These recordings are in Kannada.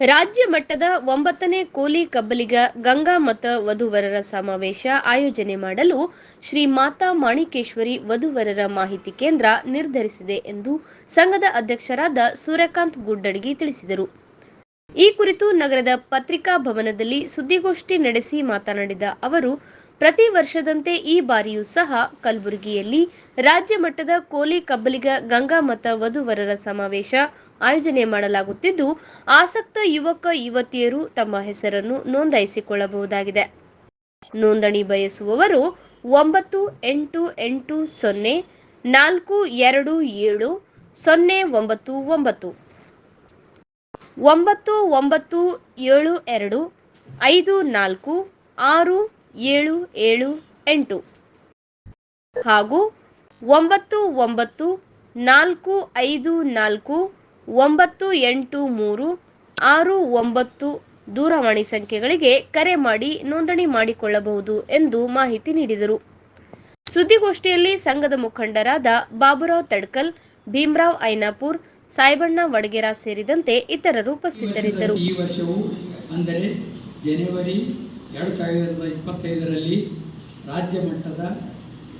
ರಾಜ್ಯ ಮಟ್ಟದ ಒಂಬತ್ತನೇ ಕೋಲಿ ಕಬ್ಬಲಿಗ ಗಂಗಾ ಮತ ವಧುವರರ ಸಮಾವೇಶ ಆಯೋಜನೆ ಮಾಡಲು ಶ್ರೀ ಮಾತಾ ಮಾಣಿಕೇಶ್ವರಿ ವಧುವರರ ಮಾಹಿತಿ ಕೇಂದ್ರ ನಿರ್ಧರಿಸಿದೆ ಎಂದು ಸಂಘದ ಅಧ್ಯಕ್ಷರಾದ ಸೂರ್ಯಕಾಂತ್ ಗುಡ್ಡಡ್ಗಿ ತಿಳಿಸಿದರು. ಈ ಕುರಿತು ನಗರದ ಪತ್ರಿಕಾ ಭವನದಲ್ಲಿ ಸುದ್ದಿಗೋಷ್ಠಿ ನಡೆಸಿ ಮಾತನಾಡಿದ ಅವರು ಪ್ರತಿ ವರ್ಷದಂತೆ ಈ ಬಾರಿಯೂ ಸಹ ಕಲಬುರಗಿಯಲ್ಲಿ ರಾಜ್ಯ ಮಟ್ಟದ ಕೋಲಿ ಕಬ್ಬಲಿಗ ಗಂಗಾ ಮತ ವಧುವರರ ಸಮಾವೇಶ ಆಯೋಜನೆ ಮಾಡಲಾಗುತ್ತಿದ್ದು, ಆಸಕ್ತ ಯುವಕ ಯುವತಿಯರು ತಮ್ಮ ಹೆಸರನ್ನು ನೋಂದಾಯಿಸಿಕೊಳ್ಳಬಹುದಾಗಿದೆ. ನೋಂದಣಿ ಬಯಸುವವರು ಒಂಬತ್ತು ಎಂಟು ಎಂಟು ಸೊನ್ನೆ ನಾಲ್ಕು ಎರಡು ಏಳು ಸೊನ್ನೆ ಒಂಬತ್ತು ಒಂಬತ್ತು ಒಂಬತ್ತು ಒಂಬತ್ತು ಏಳು ಎರಡು ಐದು ನಾಲ್ಕು ಆರು ಏಳು ಏಳು ಎಂಟು. ಹಾಗೂ ಒಂಬತ್ತು ಒಂಬತ್ತು ನಾಲ್ಕು ಐದು ನಾಲ್ಕು ಒಂಬತ್ತು ಎಂಟು ಮೂರು ಆರು ಒಂಬತ್ತು ದೂರವಾಣಿ ಸಂಖ್ಯೆಗಳಿಗೆ ಕರೆ ಮಾಡಿ ನೋಂದಣಿ ಮಾಡಿಕೊಳ್ಳಬಹುದು ಎಂದು ಮಾಹಿತಿ ನೀಡಿದರು. ಸುದ್ದಿಗೋಷ್ಠಿಯಲ್ಲಿ ಸಂಘದ ಮುಖಂಡರಾದ ಬಾಬುರಾವ್ ತಡ್ಕಲ್, ಭೀಮರಾವ್ ಐನಾಪುರ್, ಸಾಯಿಬಣ್ಣ ವಡಗೇರ ಸೇರಿದಂತೆ ಇತರರು ಉಪಸ್ಥಿತರಿದ್ದರು. ಎರಡು ಸಾವಿರದ ಇಪ್ಪತ್ತೈದರಲ್ಲಿ ರಾಜ್ಯ ಮಟ್ಟದ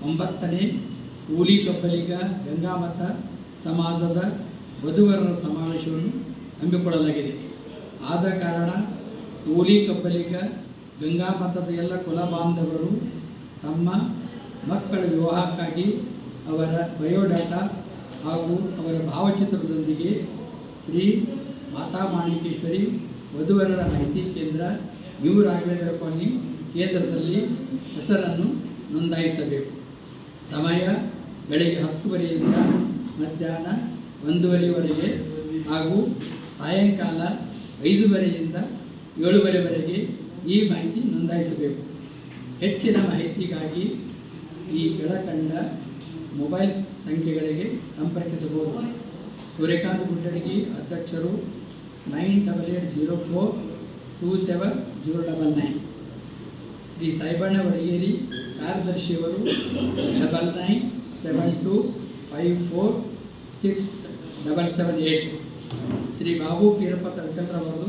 ಒಂಬತ್ತನೇ ಕೂಲಿ ಕಬ್ಬಲಿಗ ಗಂಗಾಮತ ಸಮಾಜದ ವಧುವರರ ಸಮಾವೇಶವನ್ನು ಹಮ್ಮಿಕೊಳ್ಳಲಾಗಿದೆ. ಆದ ಕಾರಣ ಕೂಲಿ ಕಬ್ಬಲಿಗ ಗಂಗಾಮತದ ಎಲ್ಲ ಕುಲ ಬಾಂಧವರು ತಮ್ಮ ಮಕ್ಕಳ ವಿವಾಹಕ್ಕಾಗಿ ಅವರ ಬಯೋಡಾಟಾ ಹಾಗೂ ಅವರ ಭಾವಚಿತ್ರದೊಂದಿಗೆ ಶ್ರೀ ಮಾತಾ ಮಾಣಿಕೇಶ್ವರಿ ವಧುವರರ ಮಾಹಿತಿ ಕೇಂದ್ರ ನ್ಯೂ ರಾಘವೇಂದ್ರ ಕ್ಷೇತ್ರದಲ್ಲಿ ಹೆಸರನ್ನು ನೋಂದಾಯಿಸಬೇಕು. ಸಮಯ ಬೆಳಗ್ಗೆ ಹತ್ತುವರೆಯಿಂದ ಮಧ್ಯಾಹ್ನ ಒಂದುವರೆವರೆಗೆ ಹಾಗೂ ಸಾಯಂಕಾಲ ಐದೂವರೆಯಿಂದ ಏಳುವರೆವರೆಗೆ ಈ ಮಾಹಿತಿ ನೋಂದಾಯಿಸಬೇಕು. ಹೆಚ್ಚಿನ ಮಾಹಿತಿಗಾಗಿ ಈ ಕೆಳಕಂಡ ಮೊಬೈಲ್ ಸಂಖ್ಯೆಗಳಿಗೆ ಸಂಪರ್ಕಿಸಬಹುದು. ಸೂರ್ಯಕಾಂತ್ ಗುಡ್ಡಡಿಗಿ ಅಧ್ಯಕ್ಷರು nine double eight zero four two seven zero double nine Shri Saibanna Vadageri ಕಾರ್ಯದರ್ಶಿಯವರು double nine seven two five four six double seven eight Shri Babu Pirappa ತಡ್ಕಲ್ರವರು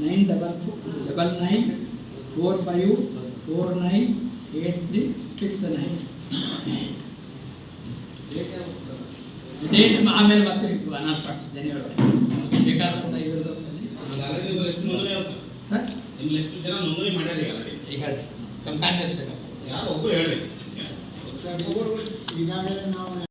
nine double double nine four five four nine eight three six nine date ಆಮೇಲೆ ಮತ್ತೆ ಅನೌನ್ಸ್ ಮಾಡ್ತಿದ್ದೇನೆ ಬೇಕಾದಂಥ ಇದ್ರದ್ದು ಸರ್ ಎಷ್ಟು ಜನ ನೋಂದಣಿ ಮಾಡ್ಯಾರ ಈಗ already? ಈಗ ಯಾರು ಒಬ್ಬರು ಈಗಾಗಲೇ ನಾವು